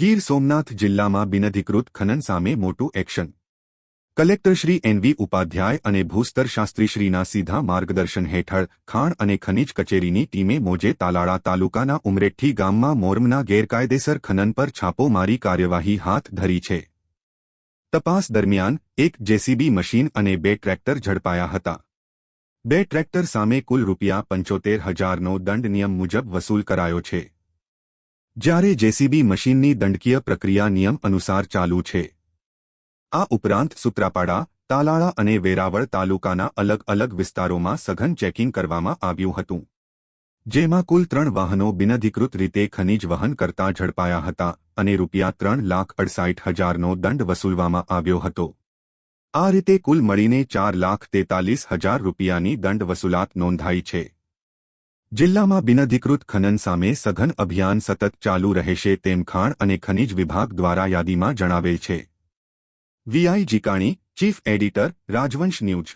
ગીર સોમનાથ જિલ્લામાં બિનઅધિકૃત ખનન સામે મોટું action. Collector Shri N V Upadhyay અને ભૂસ્તર શાસ્ત્રીશ્રીના સીધા માર્ગદર્શન હેઠળ ખાણ અને ખનીજ કચેરીની ટીમે મોજે તાલાળા તાલુકાના ઉમરેઠ્ઠી ગામમાં મોરમના ગેરકાયદેસર ખનન પર છાપો મારી કાર્યવાહી હાથ ધરી છે. તપાસ દરમિયાન એક જેસીબી મશીન અને બે ટ્રેક્ટર ઝડપાયા હતા. બે ટ્રેક્ટર સામે કુલ રૂપિયા પંચોતેર હજારનો દંડ નિયમ મુજબ વસૂલ કરાયો છે. જ્યારે જેસીબી મશીનની દંડકીય પ્રક્રિયા નિયમ અનુસાર ચાલુ છે. આ ઉપરાંત સુત્રાપાડા, તાલાળા અને વેરાવળ તાલુકાના અલગ અલગ વિસ્તારોમાં સઘન ચેકિંગ કરવામાં આવ્યું હતું. જેમાં કુલ ત્રણ વાહનો બિનઅધિકૃત રીતે ખનીજ વહન કરતા ઝડપાયા હતા અને રૂપિયા ત્રણ લાખ અડસાઠ હજારનો દંડ વસૂલવામાં આવ્યો હતો. આ રીતે કુલ મળીને ચાર લાખ તેતાલીસ હજાર રૂપિયાની દંડ વસૂલાત નોંધાઈ છે. જિલ્લામાં બિનઅધિકૃત ખનન સામે સઘન અભિયાન સતત ચાલુ રહેશે તેમ ખાણ અને ખનિજ વિભાગ દ્વારા યાદીમાં જણાવેલ છે. V I Jikani, chief editor, Rajvansh news.